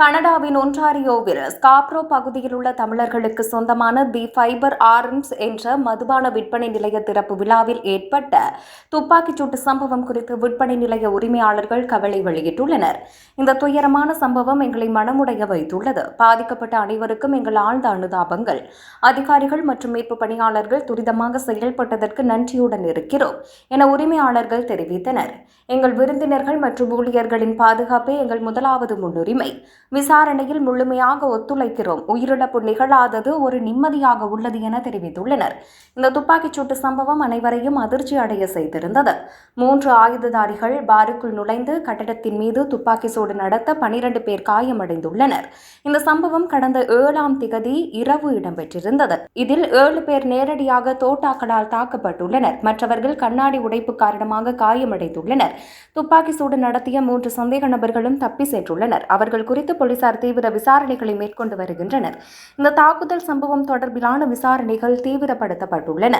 கனடாவின் ஒன்றாரியோவில் ஸ்காப்ரோ பகுதியில் உள்ள தமிழர்களுக்கு சொந்தமான தி ஃபைபர் ஆர்ம்ஸ் என்ற மதுபான விற்பனை நிலைய திறப்பு விழாவில் ஏற்பட்ட துப்பாக்கிச் சூட்டு சம்பவம் குறித்து விற்பனை நிலைய உரிமையாளர்கள் கவலை வெளியிட்டுள்ளனர். இந்த துயரமான சம்பவம் எங்களை மனமுடைய வைத்துள்ளது. பாதிக்கப்பட்ட அனைவருக்கும் எங்கள் ஆழ்ந்த அனுதாபங்கள். அதிகாரிகள் மற்றும் மீட்பு பணியாளர்கள் துரிதமாக செயல்பட்டதற்கு நன்றியுடன் இருக்கிறோம் என உரிமையாளர்கள் தெரிவித்தனர். எங்கள் விருந்தினர்கள் மற்றும் ஊழியர்களின் பாதுகாப்பே எங்கள் முதலாவது முன்னுரிமை. விசாரணையில் முழுமையாக ஒத்துழைக்கிறோம். உயிரிழப்பு நிகழாதது ஒரு நிம்மதியாக உள்ளது என தெரிவித்துள்ளனர். இந்த துப்பாக்கிச்சூட்டு சம்பவம் அனைவரையும் அதிர்ச்சி அடைய செய்திருந்தது. மூன்று ஆயுததாரிகள் பாருக்குள் நுழைந்து கட்டடத்தின் மீது துப்பாக்கி சூடு நடத்த பனிரண்டு பேர் காயமடைந்துள்ளனர். இந்த சம்பவம் கடந்த ஏழாம் திகதி இரவு இடம்பெற்றிருந்தது. இதில் ஏழு பேர் நேரடியாக தோட்டாக்களால் தாக்கப்பட்டுள்ளனர். மற்றவர்கள் கண்ணாடி உடைப்பு காரணமாக காயமடைந்துள்ளனர். துப்பாக்கி சூடு நடத்திய மூன்று சந்தேக நபர்களும் தப்பி சென்றுள்ளனர். அவர்கள் குறித்து போலீசார் தீவிர விசாரணைகளை மேற்கொண்டு வருகின்றனர். இந்த தாக்குதல் சம்பவம் தொடர்பிலான விசாரணைகள் தீவிரப்படுத்தப்பட்டுள்ளன.